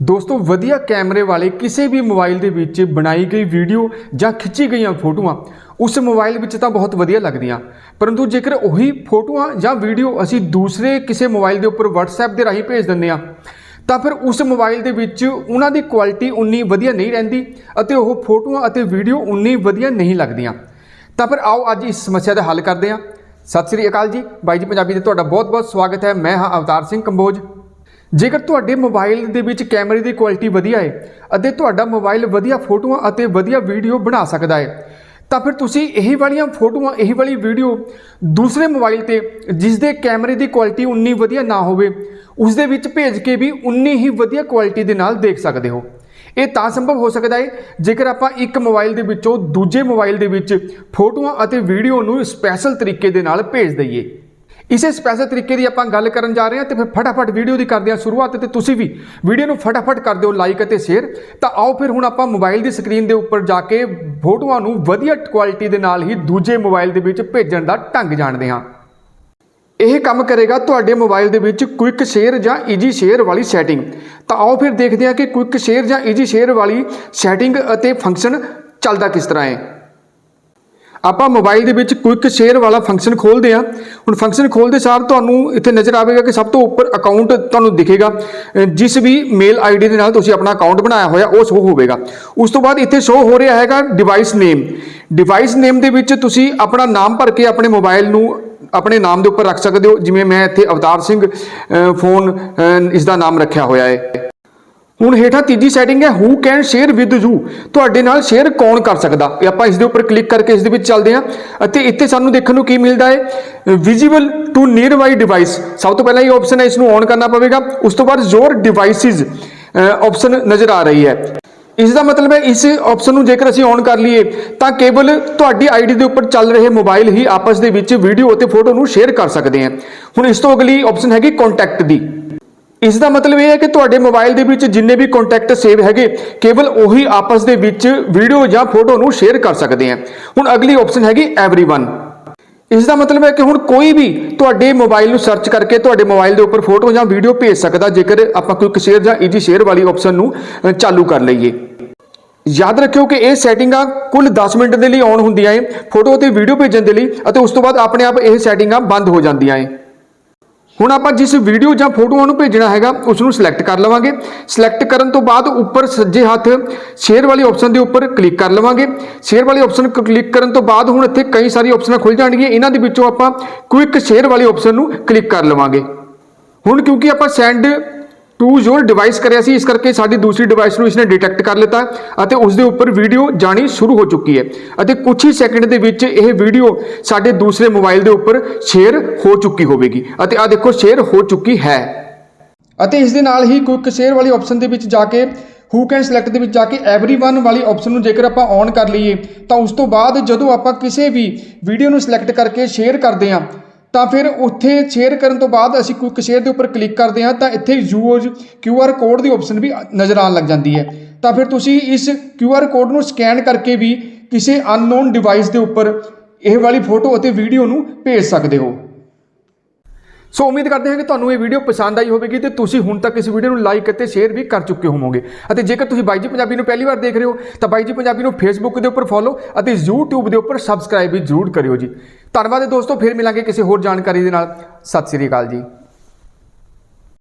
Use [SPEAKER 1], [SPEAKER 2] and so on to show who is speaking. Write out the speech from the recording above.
[SPEAKER 1] ਦੋਸਤੋ, ਵਧੀਆ ਕੈਮਰੇ ਵਾਲੇ ਕਿਸੇ ਵੀ ਮੋਬਾਈਲ ਦੇ ਵਿੱਚ ਬਣਾਈ ਗਈ ਵੀਡੀਓ ਜਾਂ ਖਿੱਚੀ ਗਈਆਂ ਫੋਟੋਆਂ, ਉਸ ਮੋਬਾਈਲ ਵਿੱਚ ਤਾਂ ਬਹੁਤ ਵਧੀਆ ਲੱਗਦੀਆਂ। ਪਰੰਤੂ ਜੇਕਰ ਉਹੀ ਫੋਟੋਆਂ ਜਾਂ ਵੀਡੀਓ ਅਸੀਂ ਦੂਸਰੇ ਕਿਸੇ ਮੋਬਾਈਲ ਦੇ ਉੱਪਰ WhatsApp ਦੇ ਰਾਹੀਂ ਭੇਜ ਦਿੰਦੇ ਆ ਤਾਂ ਫਿਰ ਉਸ ਮੋਬਾਈਲ ਦੇ ਵਿੱਚ ਉਹਨਾਂ ਦੀ ਕੁਆਲਿਟੀ ਉਨੀ ਵਧੀਆ ਨਹੀਂ ਰਹਿੰਦੀ ਅਤੇ ਉਹ ਫੋਟੋਆਂ ਅਤੇ ਵੀਡੀਓ ਉਨੀ ਵਧੀਆ ਨਹੀਂ ਲੱਗਦੀਆਂ। ਤਾਂ ਫਿਰ ਆਓ ਅੱਜ ਇਸ ਸਮੱਸਿਆ ਦਾ ਹੱਲ ਕਰਦੇ ਹਾਂ। ਸਤਿ ਸ੍ਰੀ ਅਕਾਲ ਜੀ। ਬਾਈ ਜੀ ਪੰਜਾਬੀ ਦੇ ਤੁਹਾਡਾ ਬਹੁਤ-ਬਹੁਤ ਸਵਾਗਤ ਹੈ। ਮੈਂ ਹਾਂ ਅਵਤਾਰ ਸਿੰਘ ਕੰਬੋਜ। ਜੇਕਰ ਤੁਹਾਡੇ ਮੋਬਾਈਲ ਦੇ ਵਿੱਚ ਕੈਮਰੇ ਦੀ ਕੁਆਲਿਟੀ ਵਧੀਆ ਹੈ ਅਤੇ ਤੁਹਾਡਾ ਮੋਬਾਈਲ ਵਧੀਆ ਫੋਟੋਆਂ ਅਤੇ ਵਧੀਆ ਵੀਡੀਓ ਬਣਾ ਸਕਦਾ ਹੈ, ਤਾਂ ਫਿਰ ਤੁਸੀਂ ਇਹੀ ਵਾਲੀਆਂ ਫੋਟੋਆਂ, ਇਹੀ ਵਾਲੀ ਵੀਡੀਓ ਦੂਸਰੇ ਮੋਬਾਈਲ ਤੇ ਜਿਸ ਦੇ ਕੈਮਰੇ ਦੀ ਕੁਆਲਿਟੀ ਉਨੀ ਵਧੀਆ ਨਾ ਹੋਵੇ, ਉਸ ਦੇ ਵਿੱਚ ਭੇਜ ਕੇ ਵੀ ਉਨੀ ਹੀ ਵਧੀਆ ਕੁਆਲਿਟੀ ਦੇ ਨਾਲ ਦੇਖ ਸਕਦੇ ਹੋ। ਇਹ ਤਾਂ ਸੰਭਵ ਹੋ ਸਕਦਾ ਹੈ, ਜੇਕਰ ਆਪਾਂ ਇੱਕ ਮੋਬਾਈਲ ਦੇ ਵਿੱਚੋਂ ਦੂਜੇ ਮੋਬਾਈਲ ਦੇ ਵਿੱਚ ਫੋਟੋਆਂ ਅਤੇ ਵੀਡੀਓ ਨੂੰ ਸਪੈਸ਼ਲ ਤਰੀਕੇ ਦੇ ਨਾਲ ਭੇਜ ਦਈਏ। ਇਸੇ ਸਪੈਸ਼ਲ ਤਰੀਕੇ ਦੀ ਆਪਾਂ ਗੱਲ ਕਰਨ ਜਾ ਰਹੇ ਹਾਂ ਤੇ ਫਿਰ ਫਟਾਫਟ ਵੀਡੀਓ ਦੀ ਕਰਦੇ ਹਾਂ ਸ਼ੁਰੂਆਤ ਤੇ ਤੁਸੀਂ ਵੀ ਵੀਡੀਓ ਨੂੰ ਫਟਾਫਟ ਕਰ ਦਿਓ ਲਾਈਕ ਅਤੇ ਸ਼ੇਅਰ ਤਾਂ ਆਓ ਫਿਰ ਹੁਣ ਆਪਾਂ ਮੋਬਾਈਲ ਦੀ ਸਕਰੀਨ ਦੇ ਉੱਪਰ ਜਾ ਕੇ ਫੋਟੋਆਂ ਨੂੰ ਵਧੀਆ ਕੁਆਲਿਟੀ ਦੇ ਨਾਲ ਹੀ ਦੂਜੇ ਮੋਬਾਈਲ ਦੇ ਵਿੱਚ ਭੇਜਣ ਦਾ ਢੰਗ ਜਾਣਦੇ ਹਾਂ। ਇਹ ਕੰਮ ਕਰੇਗਾ ਤੁਹਾਡੇ ਮੋਬਾਈਲ ਦੇ ਵਿੱਚ ਕੁਇਕ ਸ਼ੇਅਰ ਜਾਂ ਈਜੀ ਸ਼ੇਅਰ ਵਾਲੀ ਸੈਟਿੰਗ ਤਾਂ ਆਓ ਫਿਰ ਦੇਖਦੇ ਹਾਂ ਕਿ ਕੁਇਕ ਸ਼ੇਅਰ ਜਾਂ ਈਜੀ ਸ਼ੇਅਰ ਵਾਲੀ ਸੈਟਿੰਗ ਅਤੇ ਫੰਕਸ਼ਨ ਚੱਲਦਾ ਕਿਸ ਤਰ੍ਹਾਂ ਹੈ। ਆਪਾਂ ਮੋਬਾਈਲ ਦੇ ਵਿੱਚ ਕੁਇਕ ਸ਼ੇਅਰ ਵਾਲਾ ਫੰਕਸ਼ਨ ਖੋਲਦੇ ਹਾਂ। ਹੁਣ ਫੰਕਸ਼ਨ ਖੋਲਦੇ ਸਾਰ ਤੁਹਾਨੂੰ ਇੱਥੇ ਨਜ਼ਰ ਆਵੇਗਾ ਕਿ ਸਭ ਤੋਂ ਉੱਪਰ ਅਕਾਊਂਟ ਤੁਹਾਨੂੰ ਦਿਖੇਗਾ। ਜਿਸ ਵੀ ਮੇਲ ਆਈਡੀ ਦੇ ਨਾਲ ਤੁਸੀਂ ਆਪਣਾ ਅਕਾਊਂਟ ਬਣਾਇਆ ਹੋਇਆ, ਉਹ ਸ਼ੋ ਹੋਵੇਗਾ। ਉਸ ਤੋਂ ਬਾਅਦ ਇੱਥੇ ਸ਼ੋ ਹੋ ਰਿਹਾ ਹੈਗਾ ਡਿਵਾਈਸ ਨੇਮ ਡਿਵਾਈਸ ਨੇਮ ਦੇ ਵਿੱਚ ਤੁਸੀਂ ਆਪਣਾ ਨਾਮ ਭਰ ਕੇ ਆਪਣੇ ਮੋਬਾਈਲ ਨੂੰ ਆਪਣੇ ਨਾਮ ਦੇ ਉੱਪਰ ਰੱਖ ਸਕਦੇ ਹੋ। ਜਿਵੇਂ ਮੈਂ ਇੱਥੇ ਅਵਤਾਰ ਸਿੰਘ ਫੋਨ ਇਸ ਦਾ ਨਾਮ ਰੱਖਿਆ ਹੋਇਆ ਹੈ। ਹੁਣ ਹੇਠਾਂ ਤੀਜੀ ਸੈਟਿੰਗ ਹੈ who can share with you ਤੁਹਾਡੇ ਨਾਲ ਸ਼ੇਅਰ ਕੌਣ ਕਰ ਸਕਦਾ? ਆਪਾਂ ਇਸ ਦੇ ਉੱਪਰ ਕਲਿੱਕ ਕਰਕੇ ਇਸ ਦੇ ਵਿੱਚ ਚੱਲਦੇ ਹਾਂ ਅਤੇ ਇੱਥੇ ਸਾਨੂੰ ਦੇਖਣ ਨੂੰ ਕੀ ਮਿਲਦਾ ਹੈ? Visible to nearby device ਸਭ ਤੋਂ ਪਹਿਲਾਂ ਇਹ ਆਪਸ਼ਨ ਹੈ ਇਸ ਨੂੰ ਔਨ ਕਰਨਾ ਪਵੇਗਾ। ਉਸ ਤੋਂ ਬਾਅਦ ਜ਼ੋਰ ਡਿਵਾਈਸਿਸ ਆਪਸ਼ਨ ਨਜ਼ਰ ਆ ਰਹੀ ਹੈ। ਇਸ ਦਾ ਮਤਲਬ ਹੈ, ਇਸ ਆਪਸ਼ਨ ਨੂੰ ਜੇਕਰ ਅਸੀਂ ਔਨ ਕਰ ਲਈਏ, ਤਾਂ ਕੇਵਲ ਤੁਹਾਡੀ ਆਈਡੀ ਦੇ ਉੱਪਰ ਚੱਲ ਰਹੇ ਮੋਬਾਈਲ ਹੀ ਆਪਸ ਦੇ ਵਿੱਚ ਵੀਡੀਓ ਅਤੇ ਫੋਟੋ ਨੂੰ ਸ਼ੇਅਰ ਕਰ ਸਕਦੇ ਹਨ ਹੁਣ ਇਸ ਤੋਂ ਅਗਲੀ ਆਪਸ਼ਨ ਹੈਗੀ ਕੰਟੈਕਟ ਦੀ। ਇਸ ਦਾ ਮਤਲਬ ਇਹ ਹੈ ਕਿ ਤੁਹਾਡੇ ਮੋਬਾਈਲ ਦੇ ਵਿੱਚ ਜਿੰਨੇ ਵੀ ਕੰਟੈਕਟ ਸੇਵ ਹੈਗੇ ਕੇਵਲ ਉਹੀ ਆਪਸ ਦੇ ਵਿੱਚ ਵੀਡੀਓ ਜਾਂ ਫੋਟੋ ਨੂੰ ਸ਼ੇਅਰ ਕਰ ਸਕਦੇ ਆ ਹੁਣ ਅਗਲੀ ਆਪਸ਼ਨ ਹੈਗੀ एवरीवन ਇਸ ਦਾ ਮਤਲਬ ਹੈ ਕਿ ਹੁਣ ਕੋਈ ਵੀ ਤੁਹਾਡੇ ਮੋਬਾਈਲ ਨੂੰ ਸਰਚ ਕਰਕੇ ਤੁਹਾਡੇ ਮੋਬਾਈਲ ਦੇ ਉੱਪਰ ਫੋਟੋ ਜਾਂ ਵੀਡੀਓ ਭੇਜ ਸਕਦਾ ਜੇਕਰ ਆਪਾਂ ਕੋਈ ਸ਼ੇਅਰ ਜਾਂ ਈਜੀ ਸ਼ੇਅਰ ਵਾਲੀ ਆਪਸ਼ਨ ਨੂੰ ਅ, ਚਾਲੂ ਕਰ ਲਈਏ ਯਾਦ ਰੱਖਿਓ ਕਿ ਇਹ ਸੈਟਿੰਗਾਂ ਕੁੱਲ 10 ਮਿੰਟ ਦੇ ਲਈ ਔਨ ਹੁੰਦੀਆਂ ਏ ਫੋਟੋ ਅਤੇ ਵੀਡੀਓ ਭੇਜਣ ਦੇ ਲਈ ਅਤੇ ਉਸ ਤੋਂ ਬਾਅਦ ਆਪਣੇ ਆਪ ਇਹ ਸੈਟਿੰਗਾਂ ਬੰਦ ਹੋ ਜਾਂਦੀਆਂ ਏ ਹੁਣ ਆਪਾਂ ਜਿਸ ਵੀਡੀਓ ਜਾਂ ਫੋਟੋਆਂ ਨੂੰ ਭੇਜਣਾ ਹੈਗਾ ਉਸ ਨੂੰ ਸਿਲੈਕਟ ਕਰ ਲਵਾਂਗੇ। ਸਿਲੈਕਟ ਕਰਨ ਤੋਂ ਬਾਅਦ ਉੱਪਰ ਸੱਜੇ ਹੱਥ ਸ਼ੇਅਰ ਵਾਲੀ ਆਪਸ਼ਨ ਦੇ ਉੱਪਰ ਕਲਿੱਕ ਕਰ ਲਵਾਂਗੇ। ਸ਼ੇਅਰ ਵਾਲੀ ਆਪਸ਼ਨ ਕਲਿੱਕ ਕਰਨ ਤੋਂ ਬਾਅਦ ਹੁਣ ਇੱਥੇ ਕਈ ਸਾਰੀ ਆਪਸ਼ਨਾਂ ਖੁੱਲ ਜਾਣਗੀਆਂ। ਇਹਨਾਂ ਦੇ ਵਿੱਚੋਂ ਆਪਾਂ ਕੁਇਕ ਸ਼ੇਅਰ ਵਾਲੇ ਆਪਸ਼ਨ ਨੂੰ ਕਲਿੱਕ ਕਰ ਲਵਾਂਗੇ। ਹੁਣ ਕਿਉਂਕਿ ਆਪਾਂ ਸੈਂਡ ਟੂ ਯੋਰ ਡਿਵਾਈਸ ਕਰਿਆ ਸੀ ਇਸ ਕਰਕੇ ਸਾਡੀ ਦੂਸਰੀ ਡਿਵਾਈਸ ਨੂੰ ਇਸਨੇ ਡਿਟੈਕਟ ਕਰ ਲਿੱਤਾ ਅਤੇ ਉਸ ਦੇ ਉੱਪਰ ਵੀਡੀਓ ਜਾਣੀ ਸ਼ੁਰੂ ਹੋ ਚੁੱਕੀ ਹੈ ਅਤੇ ਕੁਝ ਹੀ ਸੈਕਿੰਡ ਦੇ ਵਿੱਚ ਇਹ ਵੀਡੀਓ ਸਾਡੇ ਦੂਸਰੇ ਮੋਬਾਈਲ ਦੇ ਉੱਪਰ ਸ਼ੇਅਰ ਹੋ ਚੁੱਕੀ ਹੋਵੇਗੀ ਅਤੇ ਆ ਦੇਖੋ ਸ਼ੇਅਰ ਹੋ ਚੁੱਕੀ ਹੈ ਅਤੇ ਇਸ ਦੇ ਨਾਲ ਹੀ ਕੁਇਕ ਸ਼ੇਅਰ ਵਾਲੀ ਆਪਸ਼ਨ ਦੇ ਵਿੱਚ ਜਾ ਕੇ ਹੂ ਕੈਨ ਸਿਲੈਕਟ ਦੇ ਵਿੱਚ ਜਾ ਕੇ एवरीवन ਵਾਲੀ ਆਪਸ਼ਨ ਨੂੰ ਜੇਕਰ ਆਪਾਂ ਔਨ ਕਰ ਲਈਏ ਤਾਂ ਉਸ ਤੋਂ ਬਾਅਦ ਜਦੋਂ ਆਪਾਂ ਕਿਸੇ ਵੀ ਵੀਡੀਓ ਨੂੰ ਸਿਲੈਕਟ ਕਰਕੇ ਸ਼ੇਅਰ ਕਰਦੇ ਹਾਂ ਤਾਂ ਫਿਰ ਉੱਥੇ ਸ਼ੇਅਰ ਕਰਨ ਤੋਂ ਬਾਅਦ ਅਸੀਂ ਕੁਇਕ ਸ਼ੇਅਰ ਦੇ ਉੱਪਰ ਕਲਿੱਕ ਕਰਦੇ ਹਾਂ ਤਾਂ ਇੱਥੇ ਯੂਜ਼ ਕਿਊ ਆਰ ਕੋਡ ਦੀ ਆਪਸ਼ਨ ਵੀ ਨਜ਼ਰ ਆਉਣ ਲੱਗ ਜਾਂਦੀ ਹੈ। ਤਾਂ ਫਿਰ ਤੁਸੀਂ ਇਸ ਕਿਊ ਆਰ ਕੋਡ ਨੂੰ ਸਕੈਨ ਕਰਕੇ ਵੀ ਕਿਸੇ ਅਨਨੋਨ ਡਿਵਾਈਸ ਦੇ ਉੱਪਰ ਇਹ ਵਾਲੀ ਫੋਟੋ ਅਤੇ ਵੀਡੀਓ ਨੂੰ ਭੇਜ ਸਕਦੇ ਹੋ। ਸੋ ਉਮੀਦ ਕਰਦੇ ਹਾਂ ਕਿ ਤੁਹਾਨੂੰ ਇਹ ਵੀਡੀਓ ਪਸੰਦ ਆਈ ਹੋਵੇਗੀ ਤੇ ਤੁਸੀਂ ਹੁਣ ਤੱਕ ਇਸ ਵੀਡੀਓ ਨੂੰ ਲਾਈਕ ਅਤੇ ਸ਼ੇਅਰ ਵੀ ਕਰ ਚੁੱਕੇ ਹੋਵੋਗੇ। ਅਤੇ ਜੇਕਰ ਤੁਸੀਂ ਬਾਈ ਜੀ ਪੰਜਾਬੀ ਨੂੰ ਪਹਿਲੀ ਵਾਰ ਦੇਖ ਰਹੇ ਹੋ ਤਾਂ ਬਾਈ ਜੀ ਪੰਜਾਬੀ ਨੂੰ ਫੇਸਬੁੱਕ ਦੇ ਉੱਪਰ ਫੋਲੋ ਅਤੇ YouTube ਦੇ ਉੱਪਰ ਸਬਸਕ੍ਰਾਈਬ ਵੀ ਜ਼ਰੂਰ ਕਰਿਓ ਜੀ। ਧੰਨਵਾਦ ਹੈ ਦੋਸਤੋ ਫਿਰ ਮਿਲਾਂਗੇ ਕਿਸੇ ਹੋਰ ਜਾਣਕਾਰੀ ਦੇ ਨਾਲ। ਸਤਿ ਸ੍ਰੀ ਅਕਾਲ ਜੀ।